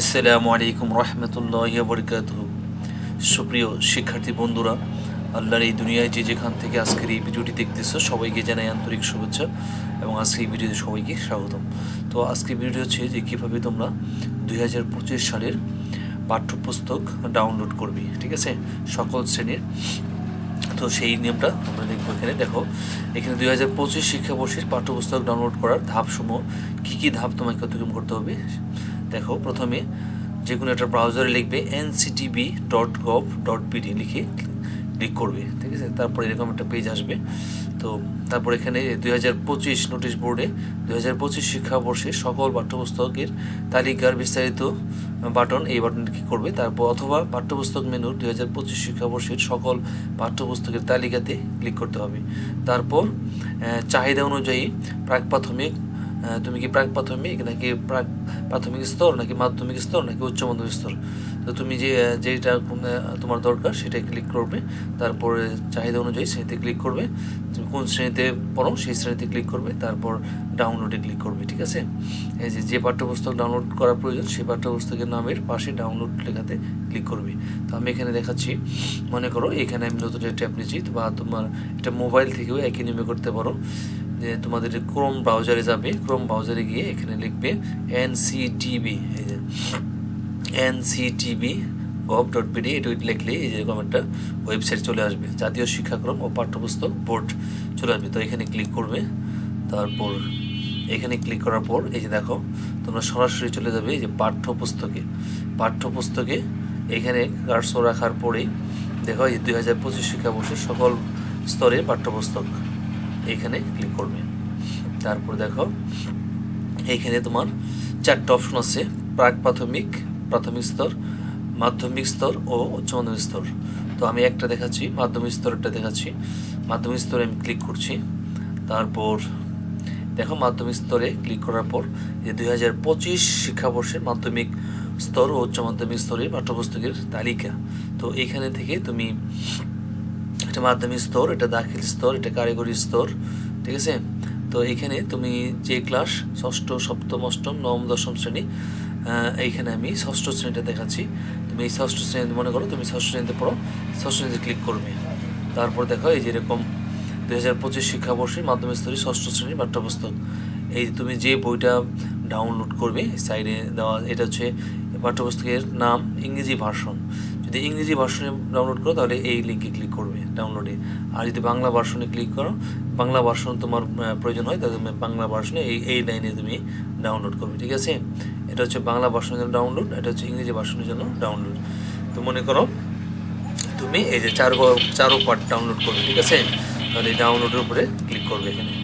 আসসালামু আলাইকুম রহমতুল্লাহ বরকাত সুপ্রিয় শিক্ষার্থী বন্ধুরা, আল্লাহর এই দুনিয়ায় যে যেখান থেকে আজকের এই ভিডিওটি দেখতেছো, সবাইকে জানাই আন্তরিক শুভেচ্ছা এবং আজকে এই ভিডিওতে সবাইকে স্বাগতম। তো আজকের ভিডিওটি হচ্ছে যে কীভাবে তোমরা দুই হাজার পঁচিশ সালের পাঠ্যপুস্তক ডাউনলোড করবে, ঠিক আছে? সকল শ্রেণির। তো সেই নিয়মটা আমরা দেখব এখানে। দেখো, এখানে দুই হাজার পঁচিশ শিক্ষাবর্ষের পাঠ্যপুস্তক ডাউনলোড করার ধাপসমূহ, কী কী ধাপ তোমাকে অতিক্রম করতে হবে? দেখো, প্রথমে যে কোনো একটা ব্রাউজারে লিখবে NCTB dot gov dot BD লিখে ক্লিক করবে, ঠিক আছে? তারপর এরকম একটা পেজ আসবে। তো তারপর এখানে দুই হাজার পঁচিশ নোটিশ বোর্ডে দুই হাজার পঁচিশ শিক্ষাবর্ষে সকল পাঠ্যপুস্তকের তালিকার বিস্তারিত বাটন এই বাটনে ক্লিক করবে। তারপর অথবা পাঠ্যপুস্তক মেনুর দুই হাজার পঁচিশ শিক্ষাবর্ষের সকল পাঠ্যপুস্তকের তালিকাতে ক্লিক করতে হবে। তারপর চাহিদা অনুযায়ী প্রাক প্রাথমিক তুমি কি প্রাক প্রাথমিক নাকি প্রাক প্রাথমিক স্তর, নাকি মাধ্যমিক স্তর, নাকি উচ্চ মাধ্যমিক স্তর? তো তুমি যে যেটা তোমার দরকার সেটাই ক্লিক করবে। তারপরে চাহিদা অনুযায়ী শ্রেণীতে ক্লিক করবে। তুমি কোন শ্রেণীতে পড়ো সেই শ্রেণীতে ক্লিক করবে। তারপর ডাউনলোডে ক্লিক করবে, ঠিক আছে? এই যে যে পাঠ্যপুস্তক ডাউনলোড করা প্রয়োজন, সেই পাঠ্যপুস্তকের নামের পাশে ডাউনলোড লেখাতে ক্লিক করবে। তো আমি এখানে দেখাচ্ছি, মনে করো এখানে আমি নতুন একটা অ্যাপ নিচ্ছি বা তোমার এটা মোবাইল থেকেও একই নিয়মে করতে পারো। যে তোমাদের ক্রোম ব্রাউজারে যাবে ক্রোম ব্রাউজারে গিয়ে এখানে লিখবে এনসিটিবি এই যে এনসিটিবি গভ ডট পিডি এটা লিখলে এই যে এরকম একটা ওয়েবসাইট চলে আসবে, জাতীয় শিক্ষাক্রম ও পাঠ্যপুস্তক বোর্ড চলে আসবে। তো এখানে ক্লিক করবে, তারপর এখানে ক্লিক করার পর এই যে দেখো, তোমরা সরাসরি চলে যাবে এই যে পাঠ্যপুস্তকে। পাঠ্যপুস্তকে এখানে কার্সো রাখার পরেই দেখো এই দুই হাজার পঁচিশ শিক্ষাবর্ষের সকল স্তরের পাঠ্যপুস্তক। এইখানে ক্লিক করবে। তারপর দেখো এইখানে তোমার চারটা অপশন আছে, প্রাক প্রাথমিক প্রাথমিক স্তর, মাধ্যমিক স্তর ও উচ্চ মাধ্যমিক স্তর। তো আমি একটা দেখাচ্ছি, মাধ্যমিক স্তরটা দেখাচ্ছি। মাধ্যমিক স্তরে আমি ক্লিক করছি। তারপর দেখো, মাধ্যমিক স্তরে ক্লিক করার পর যে দুই হাজার পঁচিশ শিক্ষাবর্ষের মাধ্যমিক স্তর ও উচ্চ মাধ্যমিক স্তরের পাঠ্যপুস্তকের তালিকা। তো এইখানে থেকে তুমি এটা মাধ্যমিক স্তর এটা দাখিল স্তর এটা কারিগরি স্তর, ঠিক আছে? তো এখানে তুমি যে ক্লাস, ষষ্ঠ, সপ্তম, অষ্টম, নবম, দশম শ্রেণি এইখানে আমি ষষ্ঠ শ্রেণীটা দেখাচ্ছি। তুমি এই ষষ্ঠ শ্রেণীতে, মনে করো তুমি ষষ্ঠ শ্রেণীতে পড়ো, ষষ্ঠ শ্রেণীতে ক্লিক করবে। তারপর দেখো এই যে এরকম দুই হাজার পঁচিশ শিক্ষাবর্ষের মাধ্যমিক স্তরে ষষ্ঠ শ্রেণির পাঠ্যপুস্তক। এই তুমি যে বইটা ডাউনলোড করবে সাইডে দেওয়া, এটা হচ্ছে পাঠ্যপুস্তকের নাম ইংরেজি ভার্সন। যদি ইংরেজি ভার্সনে ডাউনলোড করো, তাহলে এই লিঙ্কে ক্লিক করবে ডাউনলোডে আর যদি বাংলা ভার্সনে ক্লিক করো, বাংলা ভার্সন তোমার প্রয়োজন হয়, তাহলে বাংলা ভার্সনে এই এই লাইনে তুমি ডাউনলোড করবে, ঠিক আছে? এটা হচ্ছে বাংলা ভার্সনের জন্য ডাউনলোড এটা হচ্ছে ইংরেজি ভার্সনের জন্য ডাউনলোড তো মনে করো, তুমি এই যে চারো চারো পার্ট ডাউনলোড করবে, ঠিক আছে? তাহলে ডাউনলোডের উপরে ক্লিক করবে এখানে।